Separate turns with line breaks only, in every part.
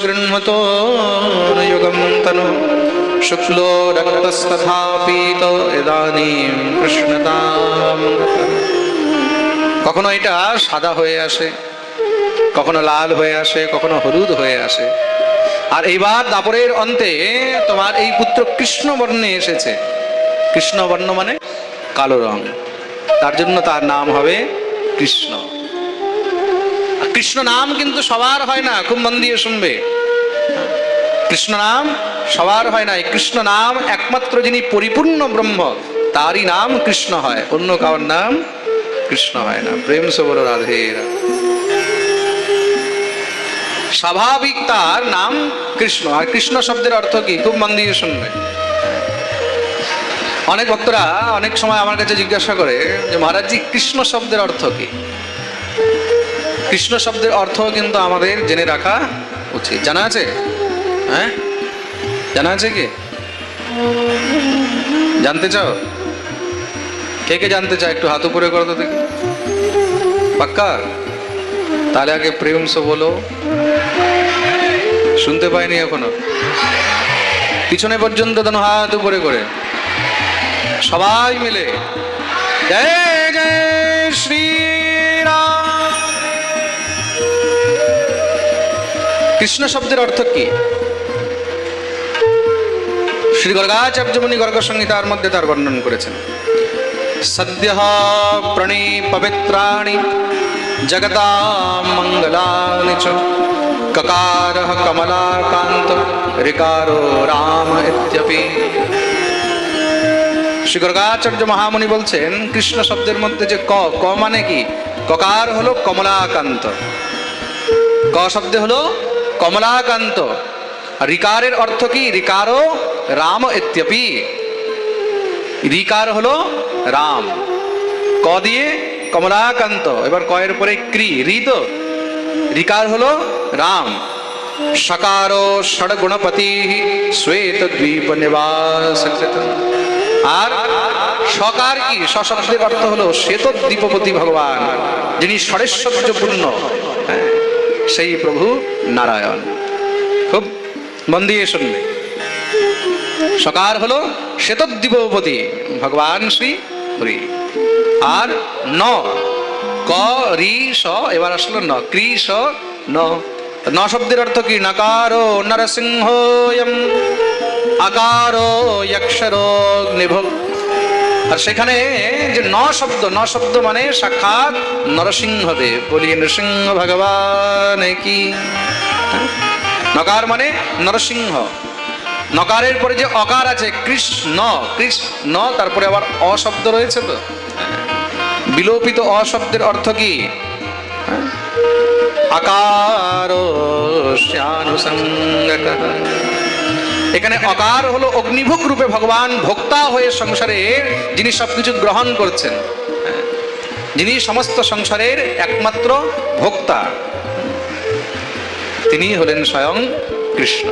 गृह्णतो न युगं तनु शुक्लो रक्तस्तथा पीत ইদানীং কৃষ্ণতাম কখনো এটা সাদা হয়ে আসে কখনো লাল হয়ে আসে কখনো হলুদ হয়ে আসে আর এইবার দাপরের অন্তে তোমার এই পুত্র কৃষ্ণ বর্ণে এসেছে কৃষ্ণ বর্ণ মানে কালো রং তার জন্য তার নাম হবে কৃষ্ণ আর কৃষ্ণ নাম কিন্তু সবার হয় না, খুব মন দিয়ে শুনবে। কৃষ্ণ নাম সবার হয় না কৃষ্ণ নাম একমাত্র যিনি পরিপূর্ণ ব্রহ্ম, তারই নাম কৃষ্ণ হয়, অন্য কারোর নাম কৃষ্ণ হয় না। প্রেম সে বলো রাধে রাধে। স্বাভাবিক তার নাম কৃষ্ণ, আর কৃষ্ণ শব্দের অর্থ কি? খুব মন দিয়ে শুনবে। অনেক ভক্তরা অনেক সময় আমার কাছে জিজ্ঞাসা করে যে মহারাজজি কৃষ্ণ শব্দের অর্থ কি? কৃষ্ণ শব্দের অর্থ কিন্তু আমাদের জেনে রাখা উচিত। জানা আছে? হ্যাঁ? জানা আছে কি? জানতে চাও? কে কে জানতে চাও একটু হাত উপরে করো তো দেখি। পাক্কা? তাহলে আগে প্রেম সে বলো। শুনতে পাইনি এখনও। পিছনে পর্যন্ত দেন হাত উপরে করে। সবাই মিলে। জয় জয় শ্রীরাম কৃষ্ণ শব্দের অর্থ কি? শ্রী গর্গাচার্য মুনি গর্গ সংহিতার মধ্যে তার বর্ণন করেছেন। সদ্য প্রণী পবিত্রাণি জগতা মঙ্গলানি চ ককার কমলাকান্ত ঋকারো রাম ইত্যপি। শ্রী গর্গাচার্য মহামুনি বলছেন, কৃষ্ণ শব্দের মধ্যে যে ক ক মানে কি? ককার হলো কমলাকান্ত। ক শব্দে হলো কমলাকান্ত। রিকারের অর্থ কি? রিকারো রাম ইত্যপি। রিকার হলো রাম। ক দিয়ে কমলাকান্ত। এবার কয়ের পরে ক্রি রি তো। রিকার হলো রাম। সকারো ষড়গুণপতি শ্বেত দ্বীপ নিবাস। আর সকার কি? সশব্দের অর্থ হলো শ্বেত দ্বীপপতি ভগবান যিনি ষড়েশ্বর্যপূর্ণ হ্যাঁ, সেই প্রভু নারায়ণ। খুব মন দিয়ে শুনবে সকার হলো শ্বেতদ্বীপপতি ভগবান শ্রী হরি। আর ন, ক, রি, স, এবার আসলো ন ক্রি স, ন। ন শব্দের অর্থ কি? নকার নরসিংহয়ম, আকারো, যক্ষরো, নিভ আর সেখানে যে ন শব্দ ন শব্দ মানে সাক্ষাৎ নরসিংহদেব। বলি নৃসিংহ ভগবান কি? হ্যাঁ? নকার মানে নরসিংহ। নকারের পরে যে অকার আছে, কৃষ্ণ কৃষ্ণ, তারপরে আবার অশব্দ রয়েছে তো? বিলোপিত অশব্দের অর্থ কি? হ্যাঁ? আকার এখানে অকার হলো অগ্নিভোগ রূপে ভগবান ভোক্তা হয়ে সংসারে যিনি সবকিছু গ্রহণ করছেন? যিনি সমস্ত সংসারের একমাত্র ভোক্তা, তিনি হলেন স্বয়ং কৃষ্ণ।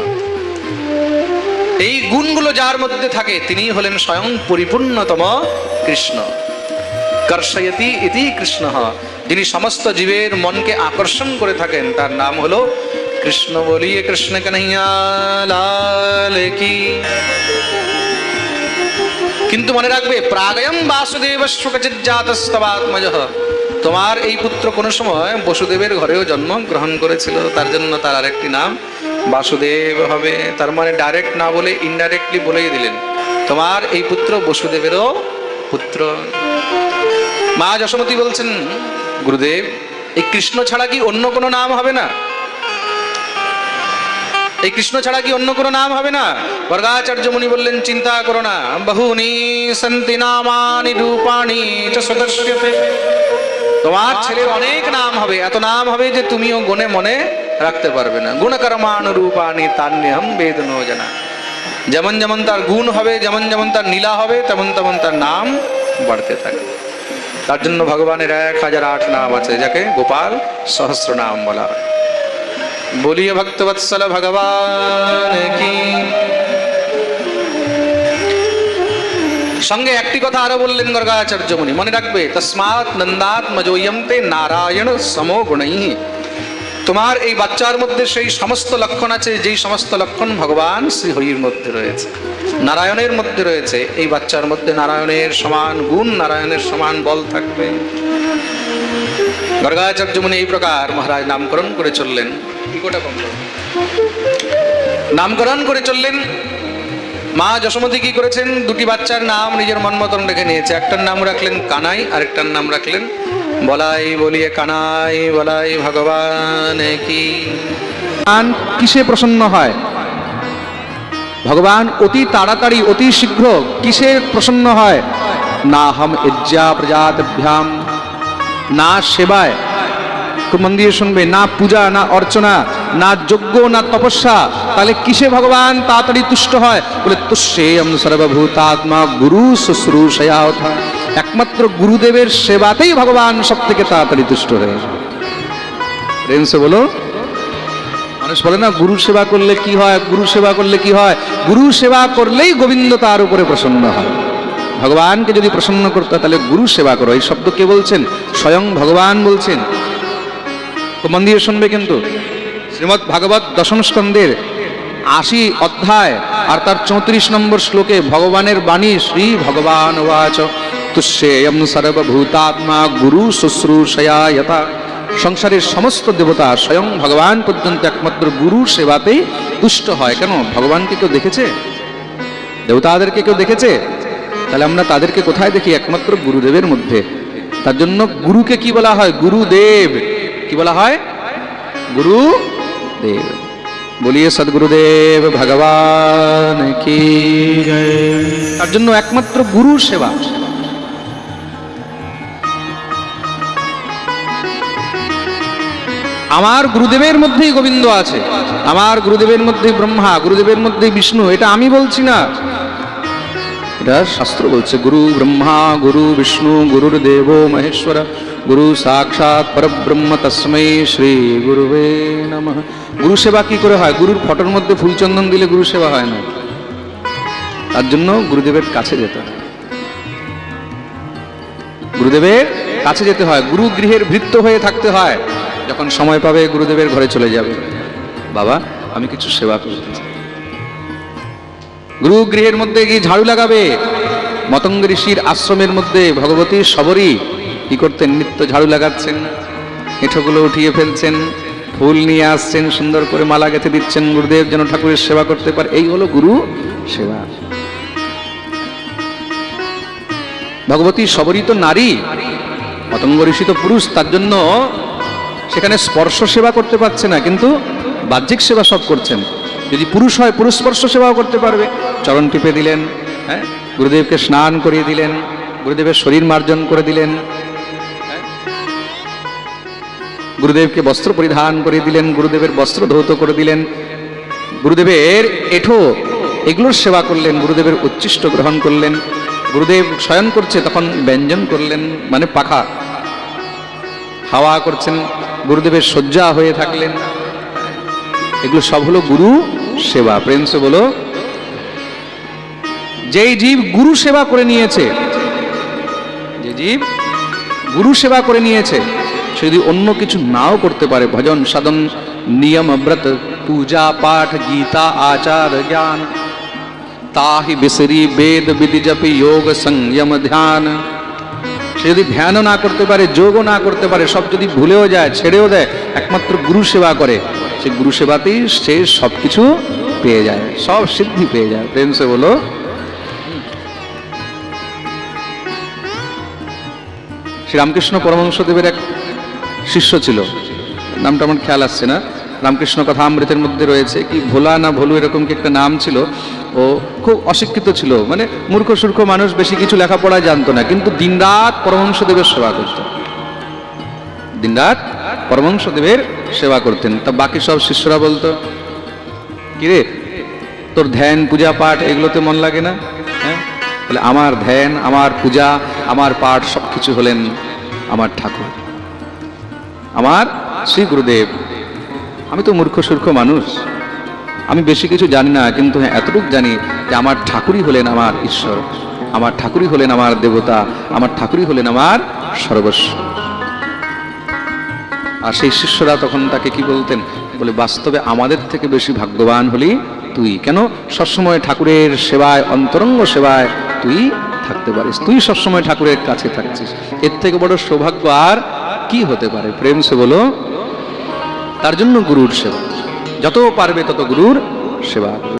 এই গুণগুলো যার মধ্যে থাকে, তিনি হলেন স্বয়ং পরিপূর্ণতম কৃষ্ণ। কর্ষয়তি ইতি কৃষ্ণ। যিনি সমস্ত জীবের মনকে আকর্ষণ করে থাকেন, তার নাম হলো কৃষ্ণ বলিয়ে কৃষ্ণ কানাইয়া লাল কি কিন্তু মনে রাখবে প্রাগয়ম বাসুদেব শুকচিজ্জাতস্তবাত্মজ তোমার এই পুত্র কোনো সময় বসুদেবের ঘরেও জন্ম গ্রহণ করেছিল, তার জন্য তার আরেকটি নাম বাসুদেব হবে। তার মানে ডাইরেক্ট না বলে ইনডাইরেক্টলি বলেই দিলেন। তোমার এই পুত্র বসুদেবেরও পুত্র। মা যশোমতী বলছেন, গুরুদেব, এই কৃষ্ণ ছাড়া কি অন্য কোনো নাম হবে না? এই কৃষ্ণ ছাড়া কি অন্য কোনো নাম হবে না? বর্গাচার্য মুনি বললেন, চিন্তা করো না, বহুনি সন্তি নামানি রূপাণি তোমার ছেলের অনেক নাম হবে, এত নাম হবে যে তুমিও গুণে মনে রাখতে পারবে না। গুণকর্মানুরূপাণি তান্যহম বেদনো জানা। যেমন যেমন তার গুণ হবে, যেমন যেমন তার নীলা হবে, তেমন তেমন তার নাম বাড়তে থাকে। তার জন্য ভগবানের এক হাজার আট নাম আছে, যাকে গোপাল সহস্র নাম বলা হয়। বলিয়ে ভক্তবৎসল ভগবান কি সঙ্গে একটি কথা আরও বললেন গর্গাচার্য মুনি মনে রাখবে তসমাৎ নন্দাত মজোয়ম তে নারায়ণ সমো গুণই তোমার এই বাচ্চার মধ্যে সেই সমস্ত লক্ষণ আছে, যেই সমস্ত লক্ষণ ভগবান শ্রী হরির মধ্যে রয়েছে। নারায়ণের মধ্যে রয়েছে। এই বাচ্চার মধ্যে নারায়ণের সমান গুণ, নারায়ণের সমান বল থাকবে। গর্গাচার্য মুনি এই প্রকার মহারাজ নামকরণ করে চললেন। নামকরণ করে চললেন। মা যশোমতী কি করেছেন? দুটি বাচ্চার নাম নিজের মন মতন রেখে নিয়েছে। একটার নাম রাখলেন কানাই, আরেকটার নাম রাখলেন বলাই বলিয়ে কানাই, বলাই ভগবান কি? কিসে প্রসন্ন হয়? ভগবান অতি তাড়াতাড়ি, অতি শীঘ্র কিসে প্রসন্ন হয়? না হম ইজ্জা প্রজাতভ্যাম, না সেবায়। খুব মন দিয়ে শুনবে, না পূজা, না অর্চনা, না যজ্ঞ, না তপস্যা, তাহলে কিসে ভগবান তাড়াতাড়ি তুষ্ট হয়? বলে তুষ্যেয়ম সর্বভূতাত্মা গুরু শুশ্রূষয়া একমাত্র গুরুদেবের সেবাতেই ভগবান সব থেকে তাড়াতাড়ি তুষ্ট হয়ে রেন্সে বলো। মানুষ বলে না, গুরু সেবা করলে কি হয়? গুরু সেবা করলে কি হয়? গুরু সেবা করলেই গোবিন্দ তার উপরে প্রসন্ন হয়। ভগবানকে যদি প্রসন্ন করতে হয়, তাহলে গুরু সেবা করো। এই শব্দ কে বলছেন? স্বয়ং ভগবান বলছেন। তো মন দিয়ে শুনবে কিন্তু। শ্রীমৎ ভাগবত দশম স্কন্ধের আশি অধ্যায় আর তার চৌত্রিশ নম্বর শ্লোকে ভগবানের বাণী, শ্রী ভগবান ওয়াচ তুষ্যেয়ম সর্বভূতাত্মা গুরু শুশ্রূষয়া যথা সংসারের সমস্ত দেবতা স্বয়ং ভগবান পর্যন্ত একমাত্র গুরু সেবাতেই তুষ্ট হয়। কেন? ভগবানকে কেউ দেখেছে? দেবতাদেরকে কেউ দেখেছে? তাহলে আমরা তাদেরকে কোথায় দেখি? একমাত্র গুরুদেবের মধ্যে। তার জন্য গুরুকে কি বলা হয়? গুরুদেব। কি বলা হয়? গুরু দেব বলিয়ে সদগুরুদেব ভগবান কি? তার জন্য একমাত্র গুরু সেবা। আমার গুরুদেবের মধ্যেই গোবিন্দ আছে। আমার গুরুদেবের মধ্যেই ব্রহ্মা, গুরুদেবের মধ্যেই বিষ্ণু, এটা আমি বলছি না। এটা শাস্ত্র বলছে, গুরু ব্রহ্মা, গুরু বিষ্ণু, গুরুর দেব মহেশ্বর, গুরু সাক্ষাৎ পরব্রহ্ম তস্মৈ শ্রী গুরুবে নমঃ। গুরু সেবা কি করে হয়? গুরুর ফটোর মধ্যে ফুলচন্দন দিলে গুরু সেবা হয় না। তার জন্য গুরুদেবের কাছে যেতে হয়। গুরুদেবের কাছে যেতে হয় গুরু গৃহের ভৃত্য হয়ে থাকতে হয়। যখন সময় পাবে, গুরুদেবের ঘরে চলে যাবে। বাবা, আমি কিছু সেবা করতে চাই। গুরু গৃহের মধ্যে গিয়ে ঝাড়ু লাগাবে। মতঙ্গ ঋষির আশ্রমের মধ্যে ভগবতী সবরী কি করতেন? নিত্য ঝাড়ু লাগাচ্ছেন, এঁঠোগুলো উঠিয়ে ফেলছেন, ফুল নিয়ে আসছেন, সুন্দর করে মালা গেঁথে দিচ্ছেন, গুরুদেব যেন ঠাকুরের সেবা করতে পারে। এই হলো গুরু সেবা। ভগবতী সবরই তো নারী। মতঙ্গ ঋষি তো পুরুষ তার জন্য সেখানে স্পর্শ সেবা করতে পারছে না, কিন্তু বাহ্যিক সেবা সব করছেন। যদি পুরুষ হয়, পুরুষ স্পর্শ সেবাও করতে পারবে। চরণ টিপে দিলেন হ্যাঁ? গুরুদেবকে স্নান করিয়ে দিলেন, গুরুদেবের শরীর মার্জন করে দিলেন হ্যাঁ? গুরুদেবকে বস্ত্র পরিধান করে দিলেন, গুরুদেবের বস্ত্র ধৌত করে দিলেন। গুরুদেবের এঠো এগুলোর সেবা করলেন, গুরুদেবের উচ্ছিষ্ট গ্রহণ করলেন। গুরুদেব শয়ন করছে, তখন ব্যঞ্জন করলেন মানে পাখা। হাওয়া করছেন, গুরুদেবের শয্যা হয়ে থাকলেন। এগুলো সব হলো গুরু সেবা। প্রেম বলো, যেই জীব গুরু সেবা করে নিয়েছে, যে জীব গুরু সেবা করে নিয়েছে, সে যদি অন্য কিছু নাও করতে পারে, ভজন সাধন, নিয়ম, ব্রত, পূজা, পাঠ, গীতা, আচার, জ্ঞান তাহি বিসরি বেদ বিধি জপি যোগ সংযম ধ্যান। সে যদি ধ্যানও না করতে পারে, যোগও না করতে পারে, সব যদি ভুলেও যায়, ছেড়েও দেয়, একমাত্র গুরু সেবা করে, সে গুরু সেবাতেই সে সব কিছু পেয়ে যায়, সব সিদ্ধি পেয়ে যায়। প্রেম সে বলো। শ্রী রামকৃষ্ণ পরমহংসদেবের এক শিষ্য ছিল, নামটা আমার খেয়াল আসছে না। রামকৃষ্ণ কথা অমৃতের মধ্যে রয়েছে, কি ভোলা না ভোলু এরকম কি একটা নাম ছিল ও খুব অশিক্ষিত ছিল। মানে মূর্খ, সূর্খ মানুষ বেশি কিছু লেখাপড়া জানতো না, কিন্তু দিনরাত পরমহংসদেবের সেবা করত দিনরাত পরমহংসদেবের সেবা করতেন। তা বাকি সব শিষ্যরা বলতো, কিরে, তোর ধ্যান, পূজা, পাঠ এগুলোতে মন লাগে না? হ্যাঁ? বলে, আমার ধ্যান, আমার পূজা, আমার পাঠ সব কিছু হলেন আমার ঠাকুর। আমার শ্রী গুরুদেব। আমি তো মূর্খ, সূর্খ মানুষ। আমি বেশি কিছু জানি না, কিন্তু হ্যাঁ এতটুকু জানি যে আমার ঠাকুরই হলেন আমার ঈশ্বর। আমার ঠাকুরই হলেন আমার দেবতা, আমার ঠাকুরই হলেন আমার সর্বস্ব। আর সেই শিষ্যরা তখন তাকে কি বলতেন? বলে, বাস্তবে আমাদের থেকে বেশি ভাগ্যবান হলি তুই। কেন? সবসময় ঠাকুরের সেবায়, অন্তরঙ্গ সেবায় তুই থাকতে পারিস। তুই সবসময় ঠাকুরের কাছে থাকছিস। এর থেকে বড় সৌভাগ্য আর কি হতে পারে? প্রেম সে বলো, তার জন্য গুরুর সেবা। যত পারবে তত গুরুর সেবা।